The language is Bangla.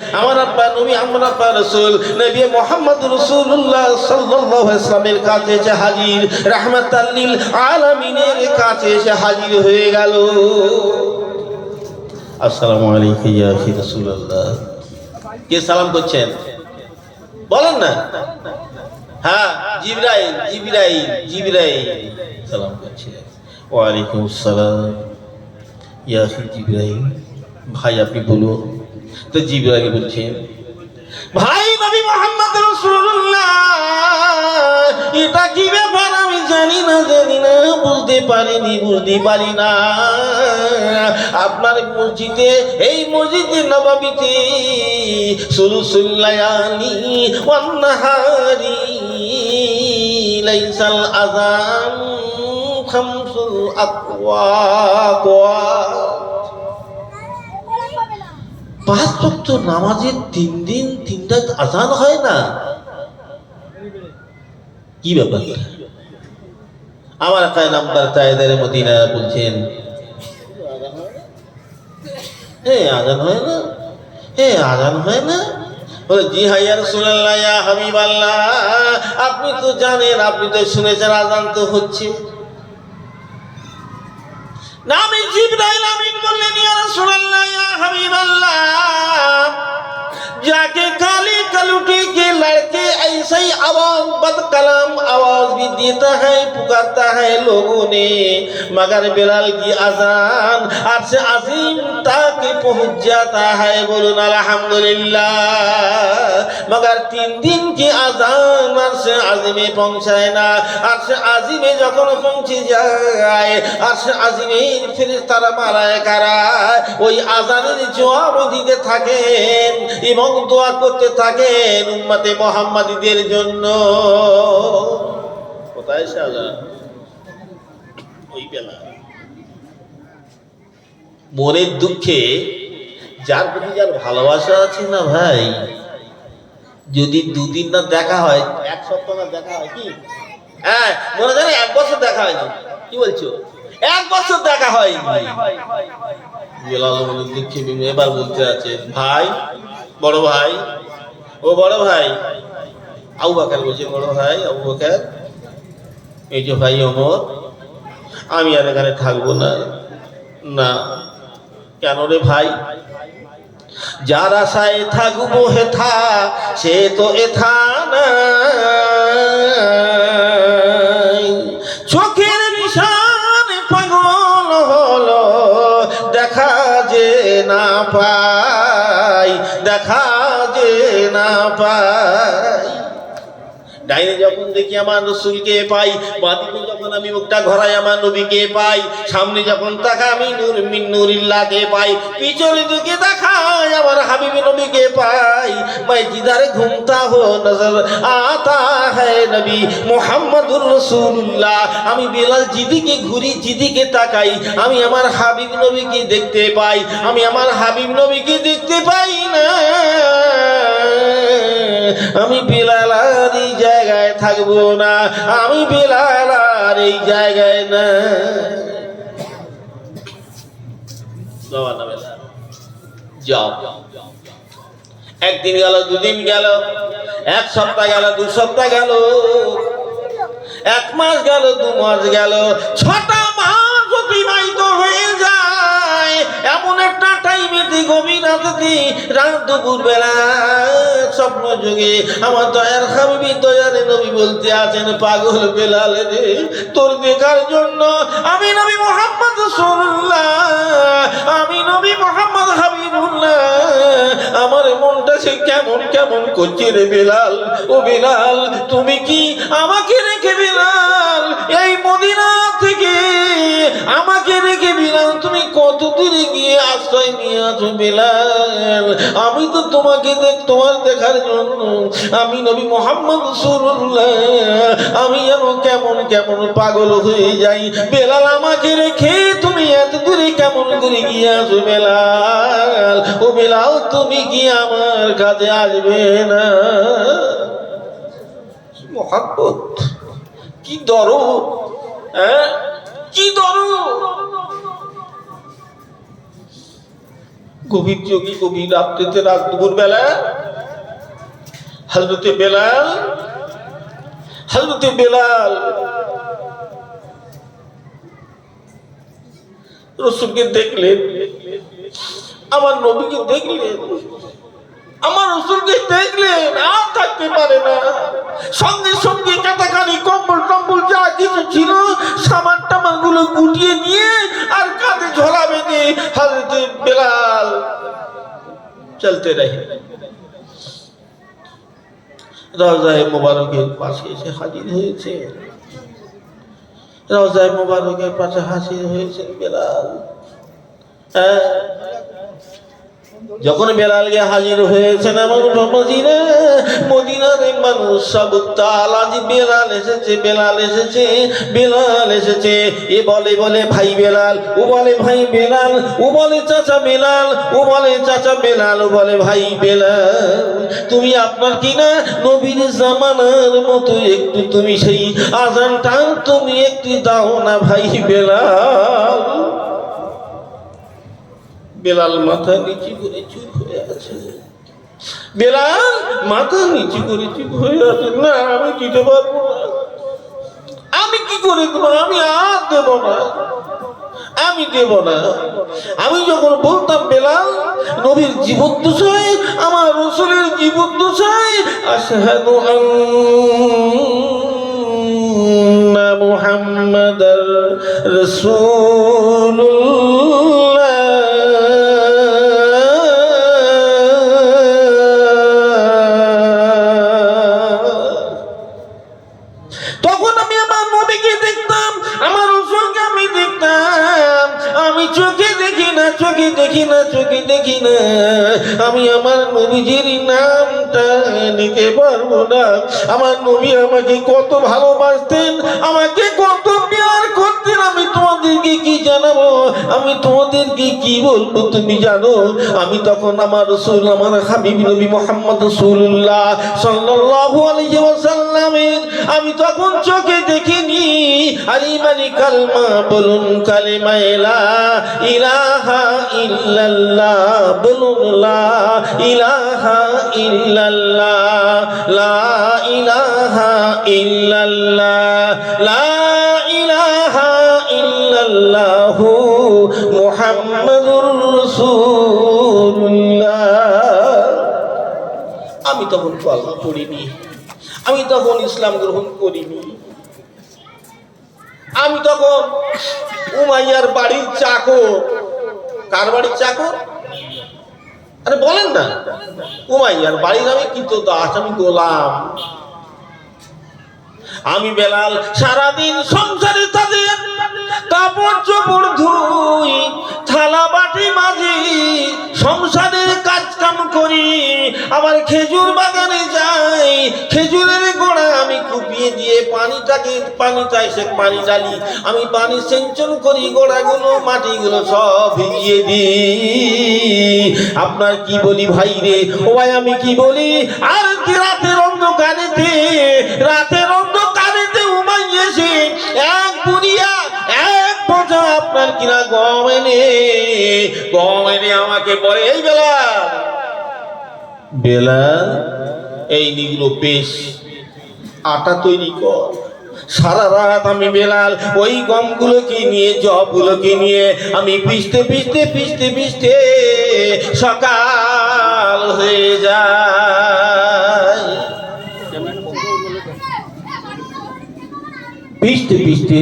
আমার আব্বা নবী, আমার আব্বা রসুল, নবী মোহাম্মদ রসুল্লাহ সাল্লাল্লাহু ওয়াসাল্লামের কাছে এসে হাজির রাহমাতাল্লিল আলামিনের কাছে এসে হাজির হয়ে গেল। আসসালামু আলাইকুম ইয়া রাসূলুল্লাহ। কে সালাম করছেন? বলেন না। হ্যাঁ জিবরাইল জিবরাইল জিবরাইল। সালাম করছে ওয়ালাইকুম আসসালাম। ইয়া জিবরাইল, ভাই আপনি বলুন। তো জিবরাইল বলছেন ভাই, নবী মোহাম্মদ রাসূলুল্লাহ, এটা কি ব্যাপার? আমি জানি না জানি না, বুঝতে পারিনি, বুঝতে পারি না। আপনার মসজিদে, এই মসজিদে নবাবিতে সুলসুল্লায়ানি ওয়ান্নাহারি লাইসাল আযান খামসুল আকওয়া পাঁচ ওয়াক্ত নামাজের তিন দিন তিনটা আজান হয় না? কি ব্যাপার? আমার একটা নাম্বার তাইদের মদিনা বলছেন। হ্যাঁ আজান হয় না? হ্যাঁ আজান হয় না? জি হাইয়া রসুল্লাহ ইয়া হাবিব আপনি তো জানেন, আপনি তো শুনেছেন, আজান তো হচ্ছে। না, আমি জিবরাইল আমিন বললেন, ইয়া রাসূলুল্লাহ, ইয়া হাবিবাল্লাহ। যাকে लड़के ऐसे ही आवाज बद कलाम आवाज भी देता है पुकारता है लोगों ने मगर बिलाल की अजान अर्श अजीम तक पहुंच जाता है बोलून अल्हम्दुलिल्लाह मगर तीन दिन की अजान अर्श अजीमे पहुंचाए ना अर्श अजीमे যখন পৌঁছে যায় আরশ আজিমের ফেরেশতারা মালায়েকারা ওই আজানের জবাব দিতে থাকেন এবং দোয়া করতে থাকেন উম্মতে মোহাম্মদীদের জন্য। কোথায় সে আজান ওই বেলা। মনের দুঃখে যার প্রতি যার ভালোবাসা আছে না ভাই, যদি দুদিন না দেখা হয়, এক সপ্তাহ না দেখা হয় কি? হ্যাঁ মনে জানে এক বছর দেখা হয়নি। কি বলছো? এক বছর দেখা হয়নি। বেলাল মনে দুঃখে এবার বলতে আছে, ভাই, বড় ভাই, ও বড় ভাই আবু বলছে, বড় ভাই, আবু বাকার, এই যে ভাই অমর, আমি আর এখানে থাকব না। না, কেন রে ভাই? যার আশায় থাকব হেথা, সে তো এথা নাই। চোখের নিশান পাগল হলো, দেখা যে না পাই, দেখা যে না পাই। ডাইনে যখন দেখি আমার রসুলকে পাই বাতিতে যখন আমি মুখটা ঘরাই আমার নবীকে পাই, সামনে যখন তাকা আমি নূর মিন পাই, পিছনে দিকে তাকাই আমার হাবিব নবীকে পাই। মাই জিদারে ঘুমতা হো, নজর আতা হে নবী মুহাম্মাদুর রসুল্লাহ আমি বেলাল জিদিকে ঘুরি, জিদিকে তাকাই, আমি আমার হাবিব নবীকে দেখতে পাই, আমি আমার হাবিব নবীকে দেখতে পাই না। আমি বেলাল আর এই জায়গায় থাকব না, আমি বেলাল আর এই জায়গায় না। একদিন গেল, দুদিন গেল, এক সপ্তাহ গেল, দু সপ্তাহ গেল, এক মাস গেল, দু মাস গেল, ছটা মাস অতিবাহিত হয়ে যায়। এমন একটা টাইমে গভীর রাত দুপুর বেলা স্বপ্ন যুগে আমার দয়ার দয়ারে নবী বলতে আছেন, পাগল রে, তোর জন্য আমি নবী মোহাম্মদ আমি নবী মোহাম্মদ হাবিবুল্লাহ। আমার মনটা সে কেমন কেমন করছে রে বেলাল? ও বেলাল, তুমি কি আমাকে রেখে বেলাল? এই মদিনা থেকে আমাকে রেখে বেলাল, তুমি কত দূরে গিয়ে আশ্রয় নিয়ে আছো বেলাল? আমি তো তোমাকে দেখ, তোমার দেখার জন্য আমি নবী মোহাম্মদ রসুল্লাহ আমি যেন কেমন কেমন পাগল হয়ে যাই। বেলাল আমাকে রেখে তুমি এত দূরে কেমন করে গিয়ে আসো বেলাল? ও বেলাল, তুমি কি আমার কাছে আসবে না? মহাব্বত? কি দরদ? হ্যাঁ? কি দরদ? গভীর যোগী গভীর রাত্রিতে রাত দুপুর বেলা হজরতে বেলাল হজরতে বেলাল। রসুলকে দেখলেন, আমার নবীকে দেখলেন, আমার রসুলকে দেখলেন, আর থাকতে পারে না। সঙ্গে সঙ্গে কাটাকানি কম্বল টম্বল যা কিছু ছিল, সামান টামানগুলো গুটিয়ে নিয়ে আর কাঁধে ঝোলা বেঁধে হাজরতে বেলাল চলতে রহে রওজায় মোবারকের পাশে এসে হাজির হয়েছে। রওজায় মোবারকের পাশে হাজির হয়েছে বেলাল। হ্যাঁ যখন বেলাল গিয়ে হাজির হয়েছেন আমার মদিনা, মদিনার মানুষ সব আজ বেলাল এসেছে বেলাল এসেছে বেলাল এসেছে। এ বলে বলে, ভাই বেলাল, ও বলে, ভাই বেলাল, ও বলে, চাচা বেলাল, ও বলে, চাচা বেলাল, ও বলে, ভাই বেলাল, তুমি আপনার কি না? নবীর জামানার মতো একটু তুমি সেই আজানটা তুমি একটু দাও না, ভাই বেলাল। বেলাল মাথা নিচু করে চুপ হয়ে আছে। বেলাল, মাথা নিচু করে চুপ হয়ে আছে। না, আমি দিতে পারব না আমি কি করে দেবো? আমি আর দেব না। আমি দেব না। আমি যখন বলতাম, বেলাল, নবীর জীবদ্দশায়, আমার রসুলের জীবদ্দশায়, আশহাদু আন্না মুহাম্মাদার রাসূলুল্লাহ। চোখে দেখি না, চোখে দেখি না। আমি আমার নবীজির নামটা নিতে পারব না। আমার নবী আমাকে কত ভালোবাসতেন, আমাকে কত প্যার করতেন। আমি তোমাদেরকে কি জানাব? আমি তোমাদেরকে কি বলব তুমি জানো? আমি তখন আমার রসুল, আমার হাবিব নবী মোহাম্মদ রসুল্লাহ সাল্লাল্লাহু আলাইহি ওয়াসাল্লামের, আমি তখন চোখে দেখিনি। আর ইমানি কালমা বলুন কালিমা ইলা ইলাহা ইল্লাল্লাহ বলুন ইলাহা ইল্লাল্লাহ, লা ইলাহা ইল্লাল্লাহ, লা ইলাহা ইল্লাল্লাহ মুহাম্মাদুর রাসূলুল্লাহ। আমি তখন কলমা পড়িনি। আমি তখন ইসলাম গ্রহণ করিনি। আমি তখন উমাইয়ার বাড়ির চাকর। কার বাড়ির চাকর আরে বলেন না। উমাইয়ার বাড়ির আমি কিন্তু দাস, আমি গোলাম। আমি বেলাল, সারাদিন সংসারে তাদের কাপড় চোপড় ধুই, থালা বাটি মাঝি সংসারের কাজ কাম করি। আবার খেজুর বাগানে যাই, খেজুরের গোড়া আমি কুপিয়ে দিয়ে পানিটাকে পানিটা এসে পানি ডালি। আমি পানি সেঞ্চন করি, গোড়াগুলো, মাটিগুলো সব ভিজিয়ে দিই। আপনার কি বলি ভাই রে? ও ভাই, আমি কি বলি? আর কি রাতের অন্ধকারেতে রাতের অন্ধকারেতে উমাই এসে এক বুড়িয়া, এক বোঝা আপনার কিনা গম এনে গম এনে আমাকে বলে, এই বেলা বেলা, এই নিগুলো বেশ আটা তৈরি কর। সারা রাত আমি বেলাল, ওই গমগুলোকে নিয়ে, জবগুলোকে নিয়ে আমি পিষতে পিষতে পিষতে পিষতে সকাল হয়ে যায়। পিষতে পিষতে